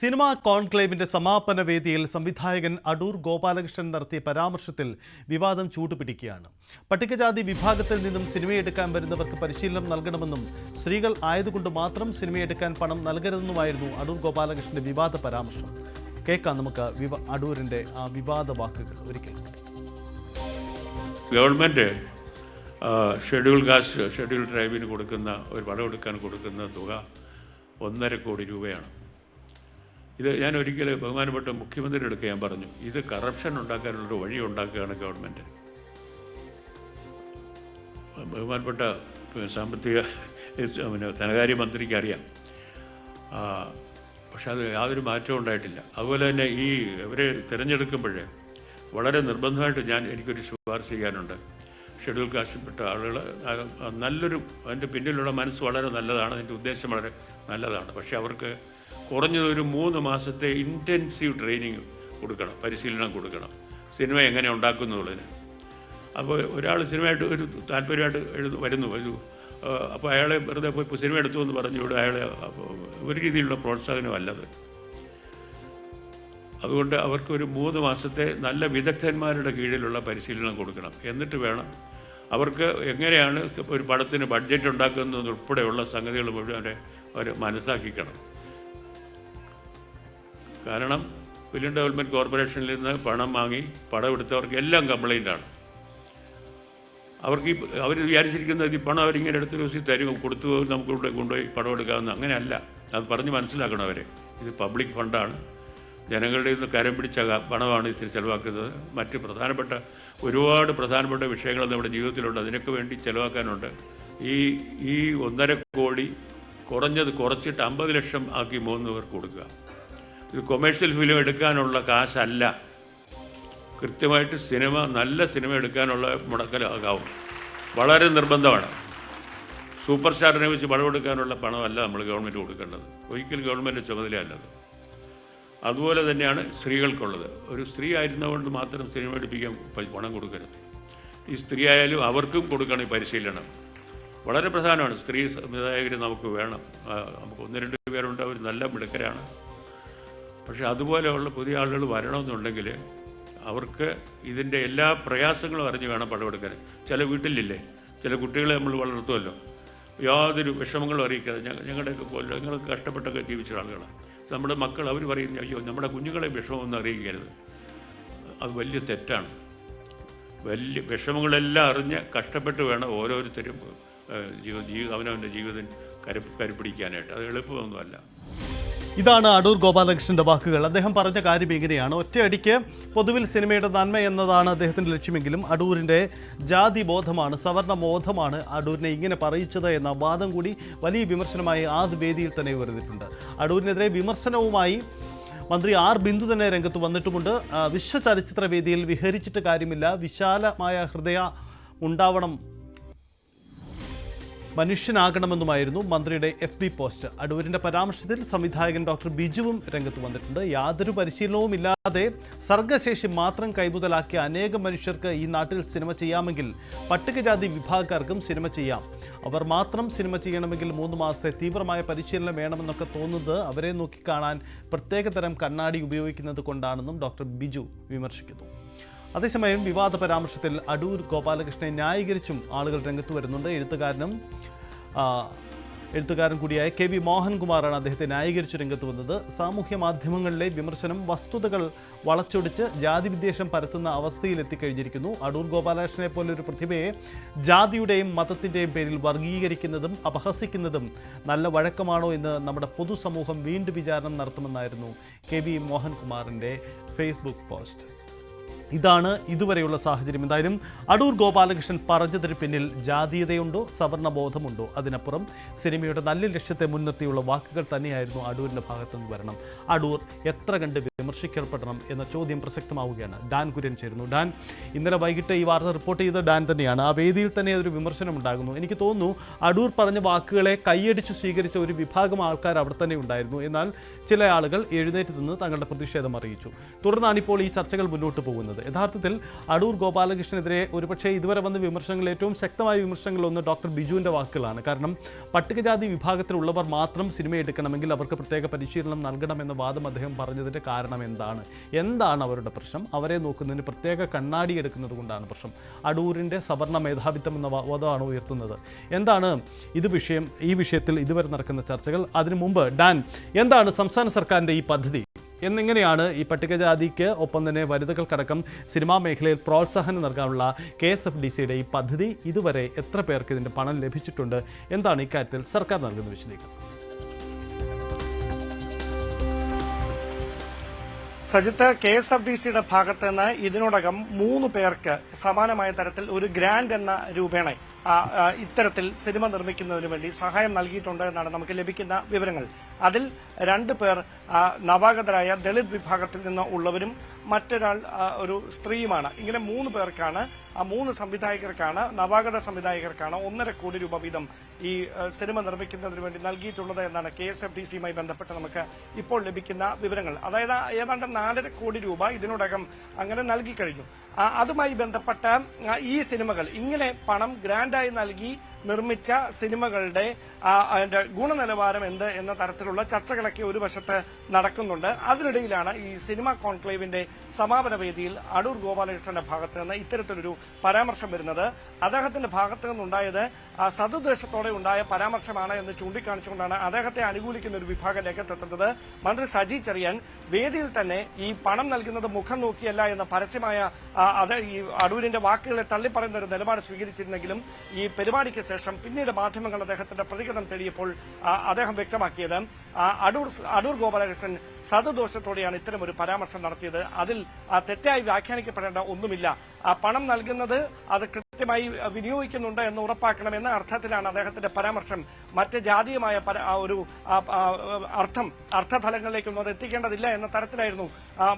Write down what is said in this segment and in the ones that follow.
Cinema കോൺക്ലേവിന്റെ സമാപന വേദിയിൽ സംവിധായകൻ അടൂർ ഗോപാലകൃഷ്ണൻ നടത്തിയ പരാമർശത്തിൽ വിവാദം ചൂടുപിടിക്കുകയാണ്. പട്ടികജാതി വിഭാഗത്തിൽ നിന്നും സിനിമയെടുക്കാൻ വരുന്നവർക്ക് പരിശീലനം നൽകണമെന്നും സ്ത്രീകൾ ആയതുകൊണ്ട് മാത്രം സിനിമയെടുക്കാൻ പണം നൽകരുതെന്നുമായിരുന്നു അടൂർ ഗോപാലകൃഷ്ണന്റെ വിവാദ പരാമർശം. കേൾക്കാം നമുക്ക് അടൂരിന്റെ ആ വിവാദ വാക്കുകൾ ഒരിക്കൽ ഗവൺമെന്റ് ഷെഡ്യൂൾ കാസ്റ്റ് ഷെഡ്യൂൾ ട്രൈബിന് കൊടുക്കുന്ന ഒരു പടമെടുക്കാൻ കൊടുക്കുന്ന തുക ഒന്നര കോടി രൂപയാണ്. ഇത് ഞാൻ ഒരിക്കൽ ബഹുമാനപ്പെട്ട മുഖ്യമന്ത്രിയുടെ അടുത്ത് ഞാൻ പറഞ്ഞു ഇത് കറപ്ഷൻ ഉണ്ടാക്കാനുള്ളൊരു വഴി ഉണ്ടാക്കുകയാണ് ഗവൺമെന്റ് ബഹുമാനപ്പെട്ട സാമ്പത്തിക പിന്നെ ധനകാര്യ മന്ത്രിക്ക് അറിയാം പക്ഷെ അത് യാതൊരു മാറ്റവും ഉണ്ടായിട്ടില്ല. അതുപോലെ തന്നെ ഈ ഇവരെ തിരഞ്ഞെടുക്കുമ്പോഴേ വളരെ നിർബന്ധമായിട്ട് ഞാൻ എനിക്കൊരു ശുപാർശ ചെയ്യാനുണ്ട്. ഷെഡ്യൂൾ കാസ്റ്റിൽപ്പെട്ട ആളുകൾ നല്ലൊരു അതിന്റെ പിന്നിലുള്ള മനസ്സ് വളരെ നല്ലതാണ്. അതിന്റെ ഉദ്ദേശം വളരെ നല്ലതാണ്. പക്ഷെ അവർക്ക് കുറഞ്ഞത് ഒരു മൂന്ന് മാസത്തെ ഇന്റൻസീവ് ട്രെയിനിങ് കൊടുക്കണം പരിശീലനം കൊടുക്കണം. സിനിമ എങ്ങനെ ഉണ്ടാക്കുന്നുള്ളതിന്. അപ്പോൾ ഒരാൾ സിനിമയായിട്ട് ഒരു താല്പര്യമായിട്ട് എഴുതു വരുന്നു ഒരു അപ്പോൾ അയാളെ വെറുതെ പോയി സിനിമ എടുത്തു എന്ന് പറഞ്ഞു ഇവിടെ അയാളെ ഒരു രീതിയിലുള്ള പ്രോത്സാഹനമല്ലത് അതുകൊണ്ട് അവർക്ക് ഒരു മൂന്ന് മാസത്തെ നല്ല വിദഗ്ധന്മാരുടെ കീഴിലുള്ള പരിശീലനം കൊടുക്കണം. എന്നിട്ട് വേണം അവർക്ക് എങ്ങനെയാണ് ഒരു പടത്തിന് ബഡ്ജറ്റ് ഉണ്ടാക്കുന്നത് ഉൾപ്പെടെയുള്ള സംഗതികൾ മുഴുവൻ അവരെ മനസ്സാക്കിക്കണം. കാരണം ഫിലിം ഡെവലപ്മെന്റ് കോർപ്പറേഷനിൽ നിന്ന് പണം വാങ്ങി പടം എടുത്തവർക്ക് എല്ലാം കംപ്ലൈന്റാണ് അവർക്ക് ഈ അവർ വിചാരിച്ചിരിക്കുന്നത് ഈ പണം അവരിങ്ങനെ എടുത്ത് ദിവസം തരും കൊടുത്തു നമുക്ക് ഇവിടെ കൊണ്ടുപോയി പടം എടുക്കാമെന്ന്. അങ്ങനെയല്ല. അത് പറഞ്ഞ് മനസ്സിലാക്കണം അവരെ. ഇത് പബ്ലിക് ഫണ്ടാണ് ജനങ്ങളുടെ നിന്ന് കരം പിടിച്ച പണമാണ് ഇത്തിരി ചിലവാക്കുന്നത്. മറ്റ് പ്രധാനപ്പെട്ട ഒരുപാട് പ്രധാനപ്പെട്ട വിഷയങ്ങൾ നമ്മുടെ ജീവിതത്തിലുണ്ട്. അതിനൊക്കെ വേണ്ടി ചിലവാക്കാനുണ്ട്. ഈ ഈ ഒന്നര കോടി കുറഞ്ഞത് കുറച്ചിട്ട് അമ്പത് ലക്ഷം ആക്കി മൂന്ന് പേർക്ക് കൊടുക്കുക. ഇത് കൊമേഴ്ഷ്യൽ ഫിലിം എടുക്കാനുള്ള കാശല്ല. കൃത്യമായിട്ട് സിനിമ നല്ല സിനിമ എടുക്കാനുള്ള മുടക്കലാകാവും. വളരെ നിർബന്ധമാണ്. സൂപ്പർ സ്റ്റാറിനെ വെച്ച് പണം എടുക്കാനുള്ള പണമല്ല നമ്മൾ ഗവൺമെന്റ് കൊടുക്കേണ്ടത്. ഒരിക്കലും ഗവൺമെന്റ് ചുമതലയല്ലത് അതുപോലെ തന്നെയാണ് സ്ത്രീകൾക്കുള്ളത്. ഒരു സ്ത്രീ ആയിരുന്നതുകൊണ്ട് മാത്രം സിനിമ എടുപ്പിക്കാൻ പണം കൊടുക്കരുത്. ഈ സ്ത്രീ ആയാലും അവർക്കും കൊടുക്കണം ഈ പരിശീലനം. വളരെ പ്രധാനമാണ്. സ്ത്രീ സംവിധായകർ നമുക്ക് വേണം. നമുക്ക് ഒന്ന് രണ്ട് പേരുണ്ട്. അവർ നല്ല മിടുക്കരാണ്. പക്ഷെ അതുപോലെയുള്ള പുതിയ ആളുകൾ വരണമെന്നുണ്ടെങ്കിൽ അവർക്ക് ഇതിന്റെ എല്ലാ പ്രയാസങ്ങളും അറിഞ്ഞ് വേണം പടമെടുക്കാൻ. ചില വീട്ടിലില്ലേ? ചില കുട്ടികളെ നമ്മൾ വളർത്തുമല്ലോ. യാതൊരു വിഷമങ്ങളും അറിയിക്കാതെ ഞങ്ങളുടെയൊക്കെ പോലെ ഞങ്ങൾ കഷ്ടപ്പെട്ടൊക്കെ ജീവിച്ച ആളുകളാണ്. നമ്മുടെ മക്കൾ അവർ പറയുന്ന അയ്യോ നമ്മുടെ കുഞ്ഞുങ്ങളെ വിഷമമൊന്നും അറിയിക്കരുത്. അത് വലിയ തെറ്റാണ്. വലിയ വിഷമങ്ങളെല്ലാം അറിഞ്ഞ് കഷ്ടപ്പെട്ട് വേണം ഓരോരുത്തരും ജീവിതം ജീവ ജീവ അവനവന്റെ ജീവിതം കരു കരുപ്പിടിക്കാനായിട്ട്. അത് എളുപ്പമൊന്നുമല്ല. ഇതാണ് അടൂർ ഗോപാലകൃഷ്ണന്റെ വാക്കുകൾ. അദ്ദേഹം പറഞ്ഞ കാര്യം ഇങ്ങനെയാണ്. ഒറ്റയടിക്ക് പൊതുവിൽ സിനിമയുടെ നന്മ എന്നതാണ് അദ്ദേഹത്തിന്റെ ലക്ഷ്യമെങ്കിലും അടൂരിന്റെ ജാതി ബോധമാണ് സവർണ ബോധമാണ് അടൂരിനെ ഇങ്ങനെ പറയിച്ചത് എന്ന വാദം കൂടി വലിയ വിമർശനമായി ആ വേദിയിൽ തന്നെ ഉയർന്നിട്ടുണ്ട്. അടൂരിനെതിരെ വിമർശനവുമായി മന്ത്രി ആർ ബിന്ദു തന്നെ രംഗത്ത് വന്നിട്ടുമുണ്ട്. വിശ്വ വിശ്വചലച്ചിത്ര വേദിയിൽ വിഹരിച്ചിട്ട് കാര്യമില്ല. വിശാലമായ ഹൃദയ ഉണ്ടാവണം മനുഷ്യനാകണമെന്നുമായിരുന്നു മന്ത്രിയുടെ എഫ് ബി പോസ്റ്റ്. അടൂരിന്റെ പരാമർശത്തിൽ സംവിധായകൻ ഡോക്ടർ ബിജുവും രംഗത്ത് വന്നിട്ടുണ്ട്. യാതൊരു പരിശീലനവും ഇല്ലാതെ സർഗശേഷി മാത്രം കൈമുതലാക്കിയ അനേകം മനുഷ്യർക്ക് ഈ നാട്ടിൽ സിനിമ ചെയ്യാമെങ്കിൽ പട്ടികജാതി വിഭാഗക്കാർക്കും സിനിമ ചെയ്യാം. അവർ മാത്രം സിനിമ ചെയ്യണമെങ്കിൽ മൂന്ന് മാസത്തെ തീവ്രമായ പരിശീലനം വേണമെന്നൊക്കെ തോന്നുന്നത് അവരെ നോക്കിക്കാണാൻ പ്രത്യേകതരം കണ്ണാടി ഉപയോഗിക്കുന്നത് കൊണ്ടാണെന്നും ഡോക്ടർ ബിജു വിമർശിക്കുന്നു. അതേസമയം വിവാദ പരാമർശത്തിൽ അടൂർ ഗോപാലകൃഷ്ണനെ ന്യായീകരിച്ചും ആളുകൾ രംഗത്ത് വരുന്നുണ്ട്. എഴുത്തുകാരനും എഴുത്തുകാരൻ കൂടിയായ കെ വി മോഹൻകുമാറാണ് അദ്ദേഹത്തെ ന്യായീകരിച്ച് രംഗത്ത് വന്നത്. സാമൂഹ്യ മാധ്യമങ്ങളിലെ വിമർശനം വസ്തുതകൾ വളച്ചൊടിച്ച് ജാതി വിദ്വേഷം പരത്തുന്ന അവസ്ഥയിലെത്തിക്കഴിഞ്ഞിരിക്കുന്നു. അടൂർ ഗോപാലകൃഷ്ണനെ പോലൊരു പ്രതിഭയെ ജാതിയുടെയും മതത്തിന്റെയും പേരിൽ വർഗീകരിക്കുന്നതും അപഹസിക്കുന്നതും നല്ല വഴക്കമാണോ എന്ന് നമ്മുടെ പൊതുസമൂഹം വീണ്ടും വിചാരണം നടത്തുമെന്നായിരുന്നു കെ വി മോഹൻകുമാറിന്റെ ഫേസ്ബുക്ക് പോസ്റ്റ്. ഇതാണ് ഇതുവരെയുള്ള സാഹചര്യം. എന്തായാലും അടൂർ ഗോപാലകൃഷ്ണൻ പറഞ്ഞതിന് പിന്നിൽ ജാതീയതയുണ്ടോ? സവർണബോധമുണ്ടോ? അതിനപ്പുറം സിനിമയുടെ നല്ല ലക്ഷ്യത്തെ മുൻനിർത്തിയുള്ള വാക്കുകൾ തന്നെയായിരുന്നു അടൂരിന്റെ ഭാഗത്തു നിന്ന് വരണം. അടൂർ എത്ര കണ്ട് വിമർശിക്കപ്പെടണം എന്ന ചോദ്യം പ്രസക്തമാവുകയാണ്. ഡാൻ കുര്യൻ ചേരുന്നു. ഡാൻ ഇന്നലെ വൈകിട്ട് ഈ വാർത്ത റിപ്പോർട്ട് ചെയ്ത ഡാൻ തന്നെയാണ്. ആ വേദിയിൽ തന്നെ ഒരു വിമർശനം ഉണ്ടാകുന്നു. എനിക്ക് തോന്നുന്നു അടൂർ പറഞ്ഞ വാക്കുകളെ കൈയടിച്ച് സ്വീകരിച്ച ഒരു വിഭാഗം ആൾക്കാർ അവിടെ തന്നെ ഉണ്ടായിരുന്നു. എന്നാൽ ചില ആളുകൾ എഴുന്നേറ്റ് നിന്ന് തങ്ങളുടെ പ്രതിഷേധം അറിയിച്ചു. തുടർന്നാണ് ഇപ്പോൾ ഈ ചർച്ചകൾ മുന്നോട്ട് പോകുന്നത്. പറയുന്നത്. യഥാർത്ഥത്തിൽ അടൂർ ഗോപാലകൃഷ്ണനെതിരെ ഒരുപക്ഷേ ഇതുവരെ വന്ന വിമർശനങ്ങൾ ഏറ്റവും ശക്തമായ വിമർശനങ്ങളൊന്ന് ഡോക്ടർ ബിജുവിന്റെ വാക്കുകളാണ്. കാരണം പട്ടികജാതി വിഭാഗത്തിലുള്ളവർ മാത്രം സിനിമ എടുക്കണമെങ്കിൽ അവർക്ക് പ്രത്യേക പരിശീലനം നൽകണമെന്ന വാദം അദ്ദേഹം പറഞ്ഞതിന്റെ കാരണം എന്താണ്? എന്താണ് അവരുടെ പ്രശ്നം? അവരെ നോക്കുന്നതിന് പ്രത്യേക കണ്ണാടി എടുക്കുന്നത് കൊണ്ടാണ് പ്രശ്നം. അടൂരിന്റെ സവർണ മേധാവിത്വം എന്ന വാദമാണ് ഉയർത്തുന്നത്. എന്താണ് ഇത് വിഷയം? ഈ വിഷയത്തിൽ ഇതുവരെ നടക്കുന്ന ചർച്ചകൾ. അതിനു മുമ്പ് ഡാൻ എന്താണ് സംസ്ഥാന സർക്കാരിന്റെ ഈ പദ്ധതി? എന്നിങ്ങനെയാണ് ഈ പട്ടികജാതിക്ക് ഒപ്പം തന്നെ വനിതകൾക്കടക്കം സിനിമാ മേഖലയിൽ പ്രോത്സാഹനം നൽകാനുള്ള കെ എസ് എഫ് ഡി സിയുടെ ഈ പദ്ധതി ഇതുവരെ എത്ര പേർക്ക് ഇതിന്റെ പണം ലഭിച്ചിട്ടുണ്ട് എന്താണ് ഇക്കാര്യത്തിൽ സർക്കാർ നൽകുന്ന വിശദീകരണം? Sajith K S F D സിയുടെ ഭാഗത്ത് നിന്ന് ഇതിനോടകം മൂന്ന് പേർക്ക് സമാനമായ തരത്തിൽ ഒരു ഗ്രാൻഡ് എന്ന രൂപേണ ഇത്തരത്തിൽ സിനിമ നിർമ്മിക്കുന്നതിന് വേണ്ടി സഹായം നൽകിയിട്ടുണ്ട് എന്നാണ് നമുക്ക് ലഭിക്കുന്ന വിവരങ്ങൾ. അതിൽ രണ്ടു പേർ നവാഗതരായ ദളിത് വിഭാഗത്തിൽ നിന്ന് ഉള്ളവരും മറ്റൊരാൾ ഒരു സ്ത്രീയുമാണ്. ഇങ്ങനെ മൂന്ന് പേർക്കാണ് ആ മൂന്ന് സംവിധായകർക്കാണ് നവാഗത സംവിധായകർക്കാണ് ഒന്നര കോടി രൂപ വീതം ഈ സിനിമ നിർമ്മിക്കുന്നതിന് വേണ്ടി നൽകിയിട്ടുള്ളത് എന്നാണ് കെ എസ് എഫ് ഡി സിയുമായി ബന്ധപ്പെട്ട് നമുക്ക് ഇപ്പോൾ ലഭിക്കുന്ന വിവരങ്ങൾ. അതായത് ഏതാണ്ട് നാലര കോടി രൂപ ഇതിനോടകം അങ്ങനെ നൽകി കഴിഞ്ഞു. ആ, അതുമായി ബന്ധപ്പെട്ട ഈ സിനിമകൾ ഇങ്ങനെ പണം ഗ്രാൻഡായി നൽകി നിർമ്മിച്ച സിനിമകളുടെ അതിന്റെ ഗുണനിലവാരം എന്ത് എന്ന തരത്തിലുള്ള ചർച്ചകളൊക്കെ ഒരു വശത്ത് നടക്കുന്നുണ്ട്. അതിനിടയിലാണ് ഈ സിനിമ കോൺക്ലേവിന്റെ സമാപന വേദിയിൽ അടൂർ ഗോപാലകൃഷ്ണന്റെ ഭാഗത്ത് നിന്ന് ഇത്തരത്തിലൊരു പരാമർശം വരുന്നത്. അദ്ദേഹത്തിന്റെ ഭാഗത്ത് നിന്നുണ്ടായത് സതുദ്ദേശത്തോടെ ഉണ്ടായ പരാമർശമാണ് എന്ന് ചൂണ്ടിക്കാണിച്ചുകൊണ്ടാണ് അദ്ദേഹത്തെ അനുകൂലിക്കുന്ന ഒരു വിഭാഗം രംഗത്തെത്തുന്നത്. മന്ത്രി സജി ചെറിയാൻ വേദിയിൽ തന്നെ ഈ പണം നൽകുന്നത് മുഖം നോക്കിയല്ല എന്ന പരസ്യമായ അത് ഈ അടൂരിന്റെ വാക്കുകളെ തള്ളിപ്പറയുന്ന ഒരു നിലപാട് സ്വീകരിച്ചിരുന്നെങ്കിലും ഈ പരിപാടിക്ക് ശേഷം പിന്നീട് മാധ്യമങ്ങൾ അദ്ദേഹത്തിന്റെ പ്രതികരണം തേടിയപ്പോൾ അദ്ദേഹം വ്യക്തമാക്കിയത് അടൂർ അടൂർ ഗോപാലകൃഷ്ണൻ സതുദോഷത്തോടെയാണ് ഇത്തരം ഒരു പരാമർശം നടത്തിയത്. അതിൽ തെറ്റായി വ്യാഖ്യാനിക്കപ്പെടേണ്ട ഒന്നുമില്ല. പണം നൽകുന്നത് അത് കൃത്യമായി വിനിയോഗിക്കുന്നുണ്ട് എന്ന് ഉറപ്പാക്കണമെന്ന അർത്ഥത്തിലാണ് അദ്ദേഹത്തിന്റെ പരാമർശം. മറ്റ് ജാതീയമായ ഒരു അർത്ഥം അർത്ഥതലങ്ങളിലേക്കൊന്നും അത് എത്തിക്കേണ്ടതില്ല എന്ന തരത്തിലായിരുന്നു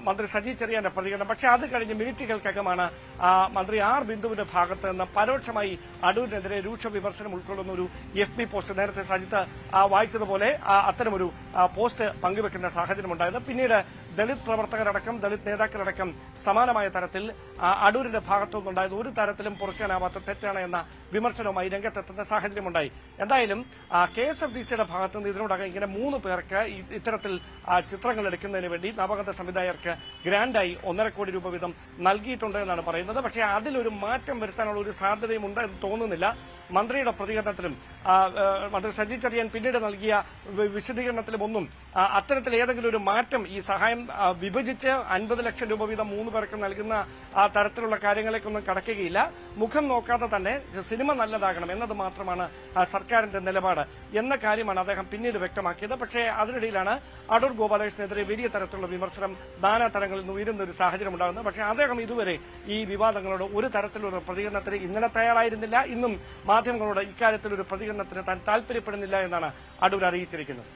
മന്ത്രി സജി ചെറിയാന്റെ പ്രതികരണം. പക്ഷേ അത് കഴിഞ്ഞ് മിനിറ്റുകൾക്കകമാണ് മന്ത്രി ആർ ബിന്ദുവിന്റെ ഭാഗത്ത് നിന്ന് പരോക്ഷമായി അടൂരിനെതിരെ രൂക്ഷ വിമർശനം ഉൾക്കൊള്ളുന്ന ഒരു എഫ് ബി പോസ്റ്റ്. നേരത്തെ സജിത്ത് വായിച്ചതുപോലെ അത്തരമൊരു പോസ്റ്റ് പങ്കുവെക്കുന്ന സാഹചര്യമുണ്ടായിരുന്നു. പിന്നീട് ദളിത് പ്രവർത്തകരടക്കം ദളിത് നേതാക്കളടക്കം സമാനമായ തരത്തിൽ അടൂരിന്റെ ഭാഗത്തുനിന്നുണ്ടായത് ഒരു തരത്തിലും പൊറുക്കാനാവാത്ത തെറ്റാണ് എന്ന വിമർശനവുമായി രംഗത്തെത്തുന്ന സാഹചര്യമുണ്ടായി. എന്തായാലും കെ എസ് എഫ് ഡി സിയുടെ ഭാഗത്തു നിന്ന് ഇതിനോടകം ഇങ്ങനെ മൂന്ന് പേർക്ക് ഇത്തരത്തിൽ ചിത്രങ്ങൾ എടുക്കുന്നതിന് വേണ്ടി നവഗത സംവിധായകർക്ക് ഗ്രാൻഡായി ഒന്നര കോടി രൂപ വീതം നൽകിയിട്ടുണ്ട് എന്നാണ് പറയുന്നത്. പക്ഷേ അതിലൊരു മാറ്റം വരുത്താനുള്ള ഒരു സാധ്യതയും ഉണ്ട് എന്ന് തോന്നുന്നില്ല. മന്ത്രിയുടെ പ്രതികരണത്തിലും മന്ത്രി സജി ചെറിയാൻ പിന്നീട് നൽകിയ വിശദീകരണത്തിലും ഒന്നും അത്തരത്തിൽ ഏതെങ്കിലും ഒരു മാറ്റം ഈ സഹായം വിഭജിച്ച് അൻപത് ലക്ഷം രൂപ വീതം മൂന്ന് പേർക്ക് നൽകുന്ന ആ തരത്തിലുള്ള കാര്യങ്ങളേക്കൊന്നും കടക്കുകയില്ല. മുഖം നോക്കാതെ തന്നെ സിനിമ നല്ലതാകണം എന്നത് മാത്രമാണ് സർക്കാരിന്റെ നിലപാട് എന്ന കാര്യമാണ് അദ്ദേഹം പിന്നീട് വ്യക്തമാക്കിയത്. പക്ഷേ അതിനിടയിലാണ് അടൂർ ഗോപാലകൃഷ്ണനെതിരെ വലിയ തരത്തിലുള്ള വിമർശനം നാനാ തലങ്ങളിൽ നിന്ന് ഉയരുന്ന ഒരു സാഹചര്യം ഉണ്ടാകുന്നത്. പക്ഷേ അദ്ദേഹം ഇതുവരെ ഈ വിവാദങ്ങളോട് ഒരു തരത്തിലുള്ള പ്രതികരണത്തിന് ഇന്നലെ തയ്യാറായിരുന്നില്ല. ഇന്നും മാധ്യമങ്ങളോട് ഇക്കാര്യത്തിൽ ഒരു പ്രതികരണത്തിന് താൻ താല്പര്യപ്പെടുന്നില്ല എന്നാണ് അടൂർ അറിയിച്ചിരിക്കുന്നത്.